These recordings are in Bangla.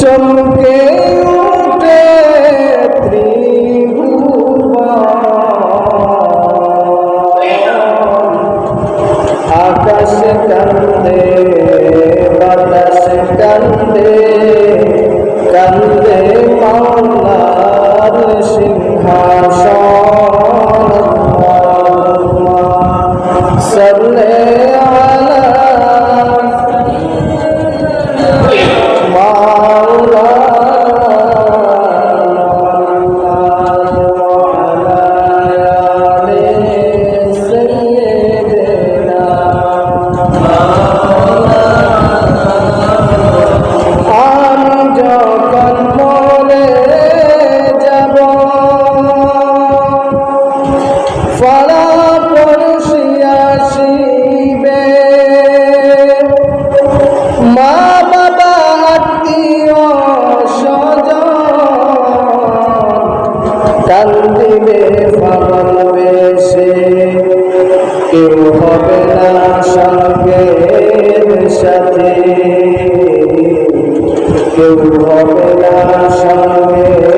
চমকে উঠে আকাশ কান্দে বাতাস কান্দে কান্দে মাওলার সিংহাসন। টান দিবে ভালোবেসে কেউ হবে না সঙ্গে সাথে কেউ হবে না সঙ্গে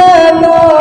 জানো